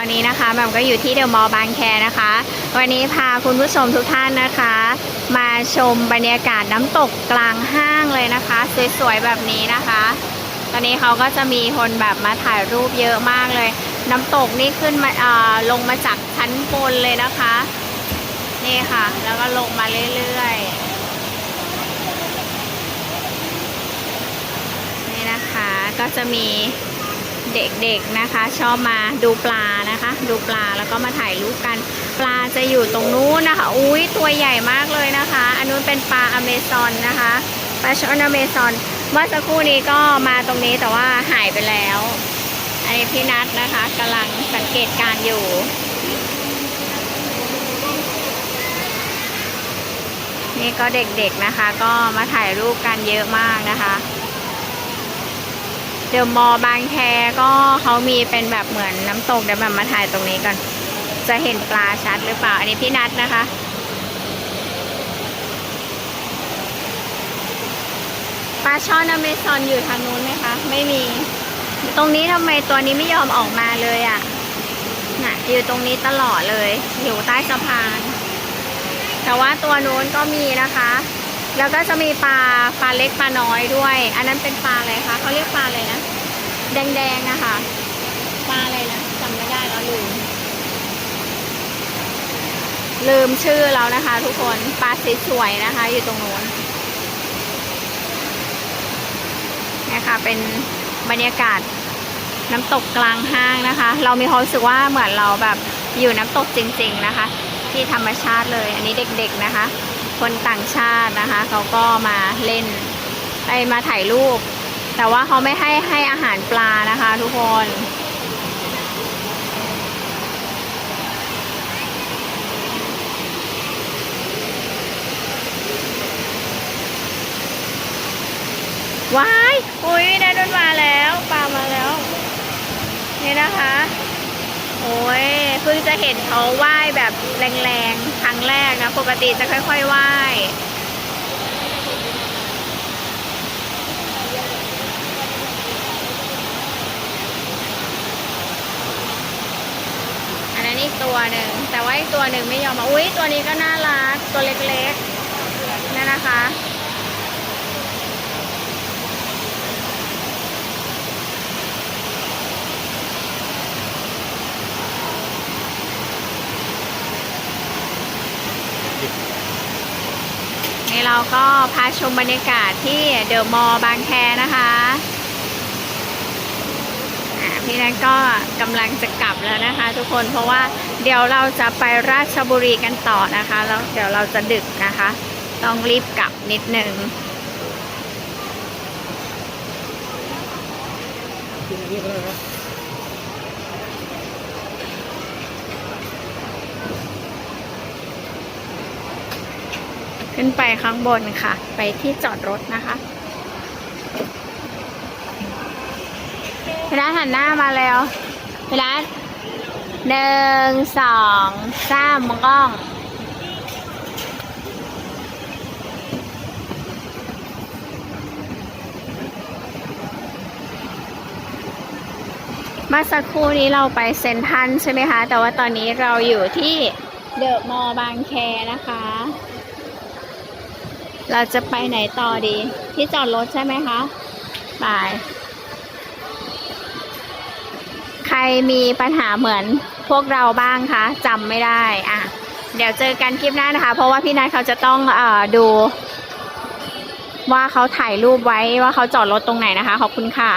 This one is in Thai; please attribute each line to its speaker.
Speaker 1: ตอนนี้นะคะแหม่มก็อยู่ที่เดอะมอลล์บางแคนะคะ วันนี้พาคุณผู้ชมทุกท่านนะคะ มาชมบรรยากาศน้ำตกกลางห้างเลยนะคะ สวยๆแบบนี้นะคะ ตอนนี้เขาก็จะมีคนแบบมาถ่ายรูปเยอะมากเลย น้ำตกนี่ขึ้นมาอ่าลงมาจากชั้นบนเลยนะคะ นี่ค่ะ แล้วก็ลงมาเรื่อยๆ นี่นะคะก็จะมีเด็กๆนะคะชอบมาดูปลา ดูปลาแล้วก็มาถ่ายรูปกัน ปลาจะอยู่ตรงนู้นนะคะ อุ้ยตัวใหญ่มากเลยนะคะ อันนู้นเป็นปลาอเมซอนนะคะปลาช่อนอเมซอนเมื่อสักครู่นี้ก็มาตรงนี้แต่ว่าหายไปแล้วอันนี้พี่นัทนะคะกำลังสังเกตการอยู่นี่ก็เด็กๆนะคะ ก็มาถ่ายรูปกันเยอะมากนะคะ เดอะมอลล์บางแคก็เขามีเป็นแบบเหมือนน้ำตกเดี๋ยวแบบมาถ่ายตรงนี้ก่อน จะเห็นปลาชัดหรือเปล่า อันนี้พี่นัทนะคะ ปลาช่อนอเมซอนอยู่ทางนู้นไหมคะ ไม่มี ตรงนี้ทำไมตัวนี้ไม่ยอมออกมาเลยอะ่ะน่ะอยู่ตรงนี้ตลอดเลย อยู่ใต้สะพาน แต่ว่าตัวนู้นก็มีนะคะ แล้วก็จะมีปลาปลาเล็กปลาน้อยด้วย อันนั้นเป็นปลาอะไรคะเขาเรียกปลาอะไรนะ แดงๆนะคะปลาอะไรนะจำไม่ได้แล้วลืมลืมชื่อแล้วนะคะ ทุกคนปลาสวยนะคะ อยู่ตรงนู้นนี่ค่ะเป็นบรรยากาศน้ำตกกลางห้างนะคะ เรามีความรู้สึกว่าเหมือนเราแบบอยู่น้ำตกจริง ๆนะคะ ที่ธรรมชาติเลย อันนี้เด็ก ๆนะคะ คนต่างชาตินะคะ เขาก็มาเล่นไปมาถ่ายรูป แต่ว่าเขาไม่ให้ให้อาหารปลานะคะทุกคนว้าย อุ้ยได้ดนมาแล้ว ปลามาแล้ว นี่นะคะ โอ้ยเพิ่งจะเห็นเขาว่ายแบบแรงๆ ครั้งแรกนะ ปกติจะค่อยๆว่ายอันนั้นอีกตัวหนึ่งแต่ว่าอีกตัวหนึ่งไม่ยอมมาอุ้ยตัวนี้ก็น่ารักตัวเล็กๆนั่นนะคะ นี่เราก็พาชมบรรยากาศที่เดอะมอลล์บางแคนะคะพี่นัทก็กำลังจะกลับแล้วนะคะ ทุกคนเพราะว่าเดี๋ยวเราจะไปราชบุรีกันต่อนะคะ แล้วเดี๋ยวเราจะดึกนะคะ ต้องรีบกลับนิดนึง ขึ้นไปข้างบนค่ะ ไปที่จอดรถนะคะพี่นัทหันหน้ามาแล้วพี่นัทหนึ่งสองสามมองกล้องเมื่อสักครู่นี้เราไปเซนทันใช่ไหมคะ แต่ว่าตอนนี้เราอยู่ที่เดอะมอลล์บางแคนะคะ เราจะไปไหนต่อดี ที่จอดรถใช่ไหมคะไปใครมีปัญหาเหมือนพวกเราบ้างคะจำไม่ได้อะเดี๋ยวเจอกันคลิปหน้านะคะ เพราะว่าพี่นัทเขาจะต้องเออดู ว่าเขาถ่ายรูปไว้ว่าเขาจอดรถตรงไหนนะคะ ขอบคุณค่ะ